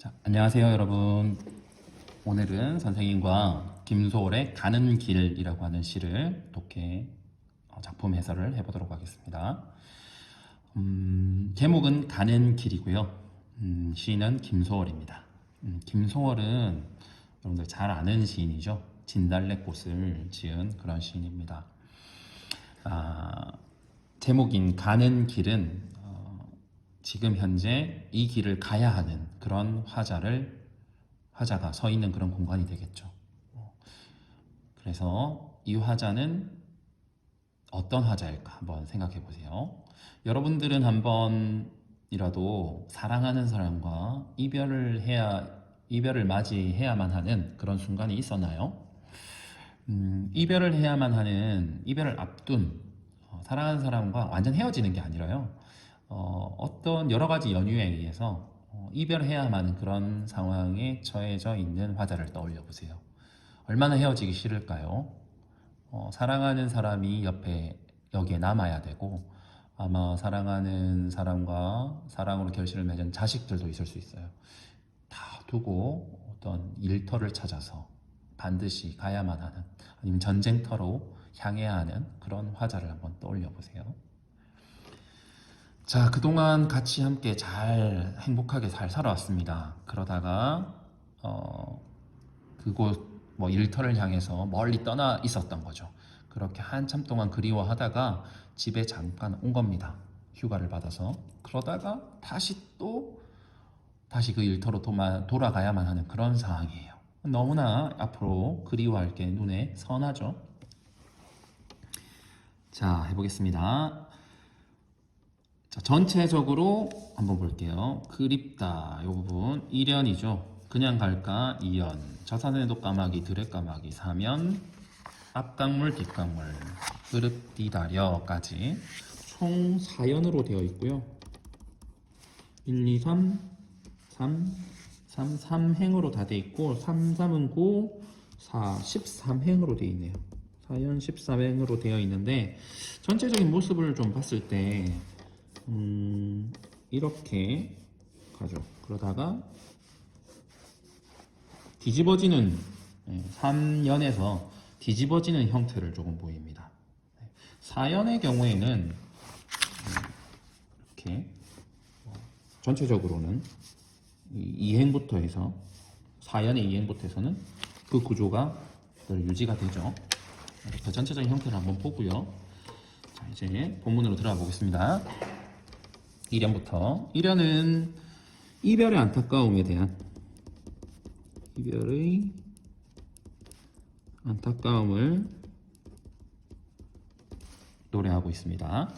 자, 안녕하세요, 여러분. 오늘은 선생님과 김소월의 가는 길이라고 하는 시를 독해 어, 작품 해설을 해보도록 하겠습니다. 음, 제목은 가는 길이고요. 음, 시인은 김소월입니다. 음, 김소월은 여러분들 잘 아는 시인이죠. 진달래꽃을 지은 그런 시인입니다. 아, 제목인 가는 길은 어, 지금 현재 이 길을 가야 하는 그런 화자를 화자가 서 있는 그런 공간이 되겠죠. 어, 그래서 이 화자는 어떤 화자일까 한번 생각해 보세요. 여러분들은 한번이라도 사랑하는 사람과 이별을 해야 이별을 맞이해야만 하는 그런 순간이 있었나요? 음, 이별을 해야만 하는 이별을 앞둔 어, 사랑하는 사람과 완전 헤어지는 게 아니라요. 어, 어떤 여러 가지 연유에 의해서 어, 이별해야만 그런 상황에 처해져 있는 화자를 떠올려 보세요. 얼마나 헤어지기 싫을까요? 어, 사랑하는 사람이 옆에 여기에 남아야 되고 아마 사랑하는 사람과 사랑으로 결실을 맺은 자식들도 있을 수 있어요. 다 두고 어떤 일터를 찾아서 반드시 가야만 하는 아니면 전쟁터로 향해야 하는 그런 화자를 한번 떠올려 보세요. 자, 그동안 같이 함께 잘 행복하게 잘 살아왔습니다. 그러다가 어, 그곳 뭐 일터를 향해서 멀리 떠나 있었던 거죠. 그렇게 한참 동안 그리워하다가 집에 잠깐 온 겁니다. 휴가를 받아서 그러다가 다시 또 다시 그 일터로 도마, 돌아가야만 하는 그런 상황이에요. 너무나 앞으로 그리워할 게 눈에 선하죠. 자, 해보겠습니다. 자, 전체적으로 한번 볼게요. 그립다. 요 부분 1연이죠. 그냥 갈까 2연. 저산에도 까마귀, 들의 까마귀 3연. 앞강물, 뒷강물. 그립디다려까지 총 4연으로 되어 있고요. 1, 2, 3, 3, 3, 3행으로 다 돼 있고 3, 3은 고, 4, 13행으로 되어 있네요. 4연 13행으로 되어 있는데 전체적인 모습을 좀 봤을 때 음, 이렇게 가죠. 그러다가 뒤집어지는 3연에서 뒤집어지는 형태를 조금 보입니다. 4연의 경우에는 음, 이렇게 어, 전체적으로는 2행부터 해서 4연의 2행부터 해서는 그 구조가 그대로 유지가 되죠. 이렇게 전체적인 형태를 한번 보고요. 자, 이제 본문으로 들어가 보겠습니다. 1연부터 1연은 이별의 안타까움에 대한 이별의 안타까움을 노래하고 있습니다.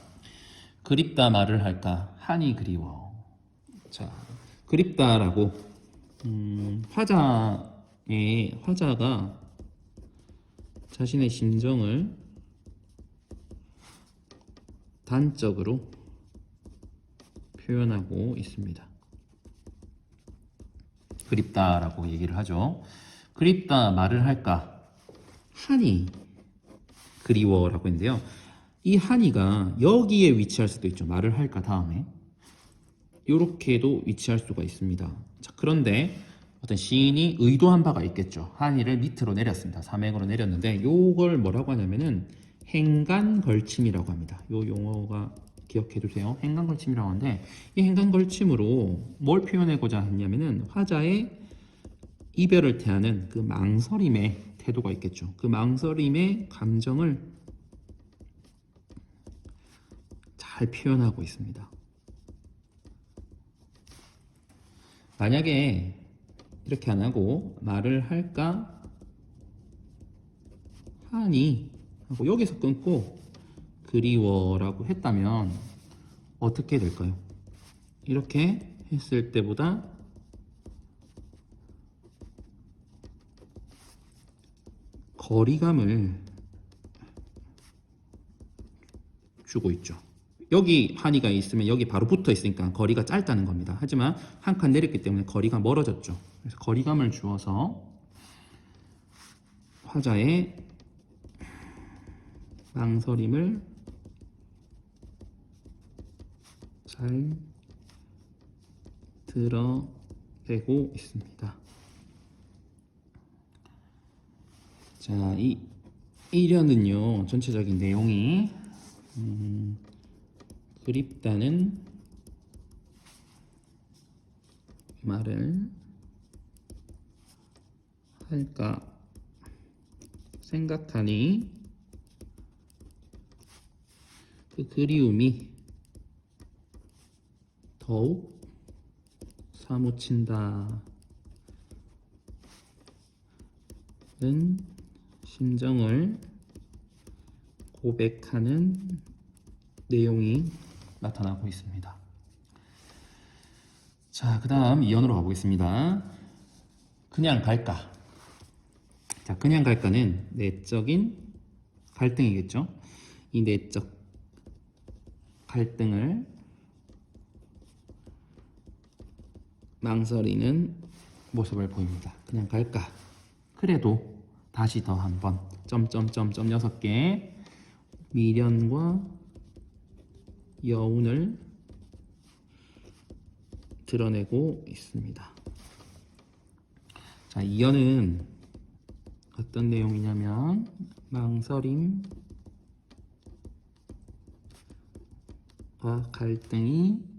그립다 말을 할까 한이 그리워. 자, 그립다라고 음, 화자의 화자가 자신의 심정을 단적으로 표현하고 있습니다. 그립다라고 얘기를 하죠. 그립다 말을 할까? 한이 그리워라고 했는데요. 이 한이가 여기에 위치할 수도 있죠. 말을 할까 다음에 이렇게도 위치할 수가 있습니다. 자, 그런데 어떤 시인이 의도한 바가 있겠죠. 한이를 밑으로 내렸습니다. 삼행으로 내렸는데 요걸 뭐라고 하냐면은 행간 걸침이라고 합니다. 요 용어가 기억해 두세요. 행간걸침이라고 하는데 이 행간걸침으로 뭘 표현하고자 했냐면은 화자의 이별을 대하는 그 망설임의 태도가 있겠죠. 그 망설임의 감정을 잘 표현하고 있습니다. 만약에 이렇게 안 하고 말을 할까 하니 하고 여기서 끊고 그리워라고 했다면 어떻게 될까요? 이렇게 했을 때보다 거리감을 주고 있죠. 여기 한이가 있으면 여기 바로 붙어 있으니까 거리가 짧다는 겁니다. 하지만 한 칸 내렸기 때문에 거리가 멀어졌죠. 그래서 거리감을 주어서 화자의 망설임을 잘 되고 있습니다. 자, 이 1연은요, 전체적인 내용이, 음, 그립다는 말을 할까 생각하니 그 그리움이 더욱 사무친다. 는 심정을 고백하는 내용이 나타나고 있습니다. 자, 그 다음 2연으로 가보겠습니다. 그냥 갈까? 자, 그냥 갈까는 내적인 갈등이겠죠? 이 내적 갈등을 망설이는 모습을 보입니다. 그냥 갈까? 그래도 다시 더 한번 점점점점 여섯 개 미련과 여운을 드러내고 있습니다. 자, 이어는 어떤 내용이냐면 망설임과 갈등이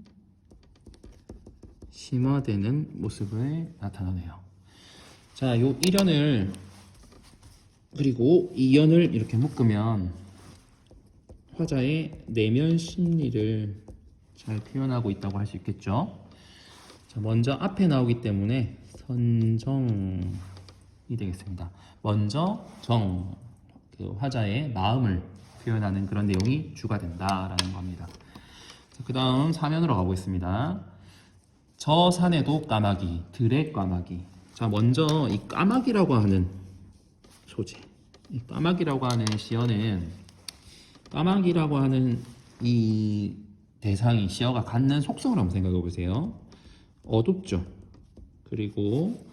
심화되는 모습을 나타나네요. 자, 요 1연을 그리고 2연을 이렇게 묶으면 화자의 내면 심리를 잘 표현하고 있다고 할 수 있겠죠. 자, 먼저 앞에 나오기 때문에 선정이 되겠습니다. 먼저 정, 그 화자의 마음을 표현하는 그런 내용이 주가 된다라는 겁니다. 그 다음 사면으로 가보겠습니다. 저 산에도 까마귀, 들의 까마귀. 자, 먼저 이 까마귀라고 하는 소재. 이 까마귀라고 하는 시어는 까마귀라고 하는 이 대상이 시어가 갖는 속성을 한번 생각해 보세요. 어둡죠. 그리고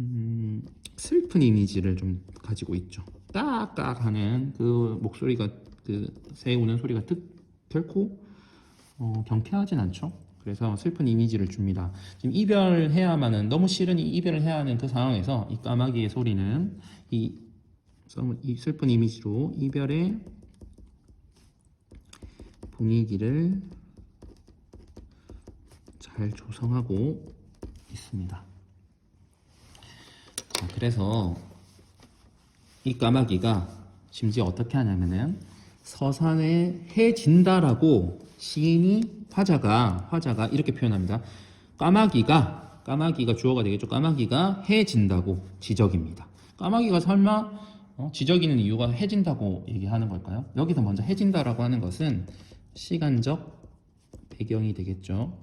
음, 슬픈 이미지를 좀 가지고 있죠. 까깍 하는 그 목소리가 그 새우는 소리가 특, 결코 어, 경쾌하진 않죠. 그래서 슬픈 이미지를 줍니다. 지금 이별해야만은 너무 이 이별을 해야 하는 그 상황에서 이 까마귀의 소리는 이, 이 슬픈 이미지로 이별의 분위기를 잘 조성하고 있습니다. 자, 그래서 이 까마귀가 심지어 어떻게 하냐면은 서산에 해진다라고 시인이 화자가 화자가 이렇게 표현합니다. 까마귀가 까마귀가 주어가 되겠죠. 까마귀가 해진다고 지적입니다. 까마귀가 설마 어, 지적이는 이유가 해진다고 얘기하는 걸까요? 여기서 먼저 해진다라고 하는 것은 시간적 배경이 되겠죠.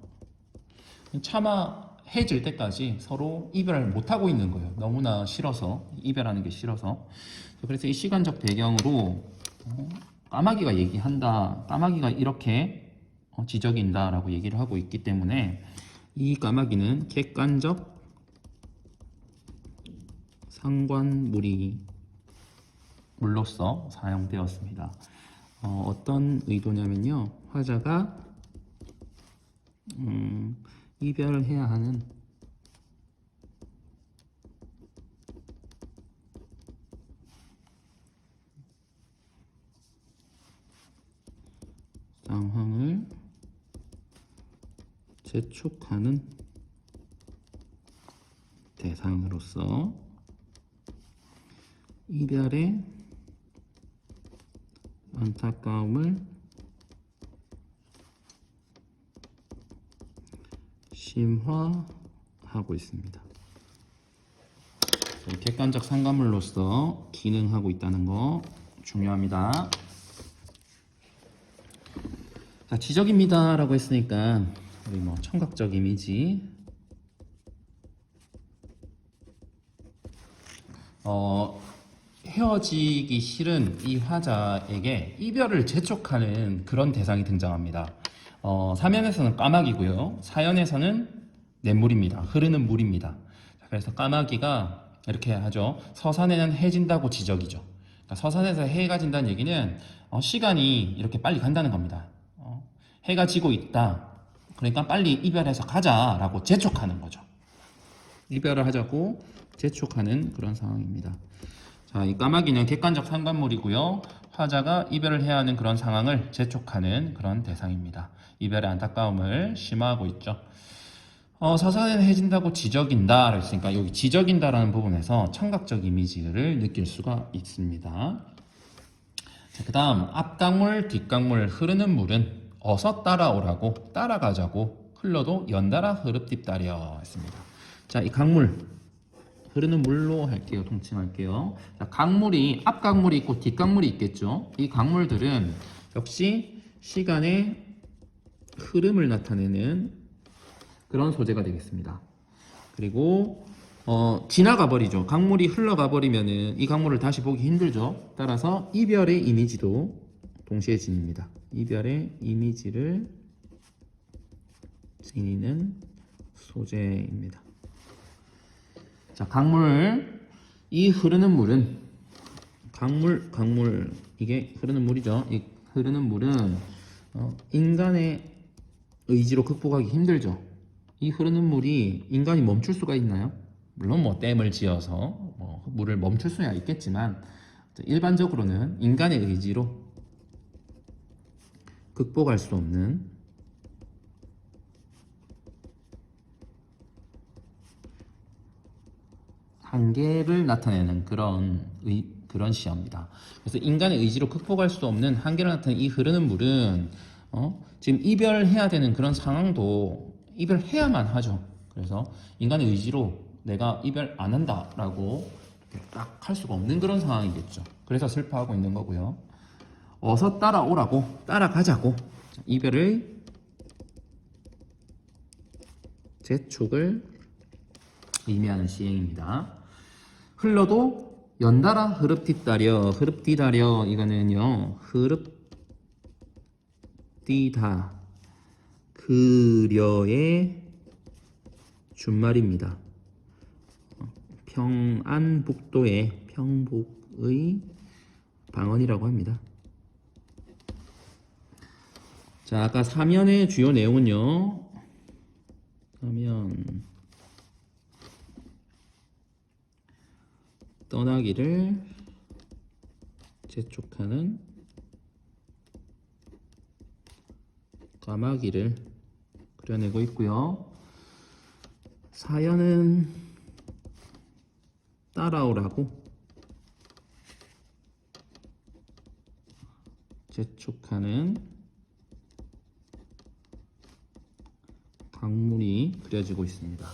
차마 해질 때까지 서로 이별을 못 하고 있는 거예요. 너무나 싫어서 이별하는 게 싫어서. 그래서 이 시간적 배경으로 어, 까마귀가 얘기한다. 까마귀가 이렇게 어, 지적인다라고 얘기를 하고 있기 때문에 이 까마귀는 객관적 상관물이 물로서 사용되었습니다. 어, 떤 의도냐면요. 화자가 음, 이별을 해야 하는 상황을 재촉하는 대상으로서 이별의 안타까움을 심화하고 있습니다. 객관적 상관물로서 기능하고 있다는 거 중요합니다. 자, 지적입니다 라고 했으니까 우리 뭐 청각적 이미지 어, 헤어지기 싫은 이 화자에게 이별을 재촉하는 그런 대상이 등장합니다. 어, 사면에서는 까마귀고요. 사연에서는 냇물입니다. 흐르는 물입니다. 그래서 까마귀가 이렇게 하죠. 서산에는 해진다고 지적이죠. 그러니까 서산에서 해가 진다는 얘기는 어, 시간이 이렇게 빨리 간다는 겁니다. 어, 해가 지고 있다. 그러니까 빨리 이별해서 가자라고 재촉하는 거죠. 이별을 하자고 재촉하는 그런 상황입니다. 자, 이 까마귀는 객관적 상관물이고요. 화자가 이별을 해야 하는 그런 상황을 재촉하는 그런 대상입니다. 이별의 안타까움을 심화하고 있죠. 어, 서사는 해진다고 지적인다 했으니까 여기 지적인다라는 부분에서 청각적 이미지를 느낄 수가 있습니다. 자, 그 다음 앞강물, 뒷강물 흐르는 물은 어서 따라오라고 따라가자고 흘러도 연달아 흐릅디따려 했습니다. 자, 이 강물 흐르는 물로 할게요. 통칭할게요. 자, 강물이 앞 강물이 있고 뒷 강물이 있겠죠. 이 강물들은 역시 시간의 흐름을 나타내는 그런 소재가 되겠습니다. 그리고 어, 지나가 버리죠. 강물이 흘러가 버리면은 이 강물을 다시 보기 힘들죠. 따라서 이별의 이미지도 동시에 지닙니다. 이별의 이미지를 지니는 소재입니다. 자, 강물 이 흐르는 물은 강물 강물 이게 흐르는 물이죠. 이 흐르는 물은 어, 인간의 의지로 극복하기 힘들죠. 이 흐르는 물이 인간이 멈출 수가 있나요? 물론 뭐 댐을 지어서 뭐 물을 멈출 수야 있겠지만 일반적으로는 인간의 의지로 극복할 수 없는 한계를 나타내는 그런 의, 그런 시험입니다. 그래서 인간의 의지로 극복할 수 없는 한계를 나타내는 이 흐르는 물은 어? 지금 이별해야 되는 그런 상황도 이별해야만 하죠. 그래서 인간의 의지로 내가 이별 안 한다라고 딱 할 수가 없는 그런 상황이겠죠. 그래서 슬퍼하고 있는 거고요. 어서 따라오라고 따라가자고 자, 이별의 재촉을 의미하는 시행입니다. 흘러도 연달아 흐릅디다려 흐릅디다려 이거는요 흐릅디다 그려의 준말입니다. 평안북도의 평북의 방언이라고 합니다. 자, 아까 사면의 주요 내용은요. 사면 떠나기를 재촉하는 까마귀를 그려내고 있고요. 사연은 따라오라고 재촉하는 강물이 그려지고 있습니다.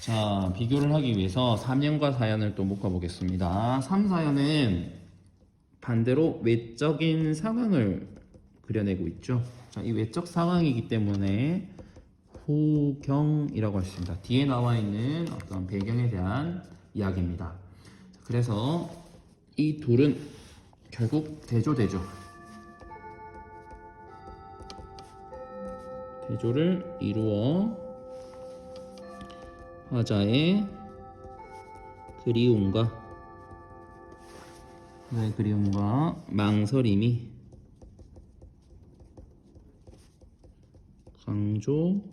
자, 비교를 하기 위해서 3년과 4연을 또 묶어보겠습니다. 3, 4연은 반대로 외적인 상황을 그려내고 있죠. 자, 이 외적 상황이기 때문에 후경이라고 할 수 있습니다. 뒤에 나와 있는 어떤 배경에 대한 이야기입니다. 그래서 이 둘은 결국 대조되죠. 대조를 이루어 화자의 그리움과 의 그리움과 망설임이 강조됩니다.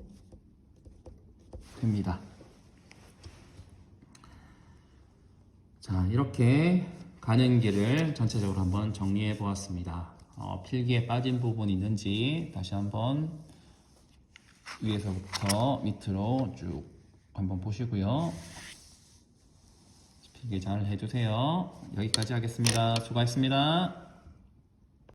자, 이렇게 가는 길을 전체적으로 한번 정리해 보았습니다. 어, 필기에 빠진 부분이 있는지 다시 한번 위에서부터 밑으로 쭉 한번 보시고요. 필기 잘 해주세요. 여기까지 하겠습니다. 수고하셨습니다.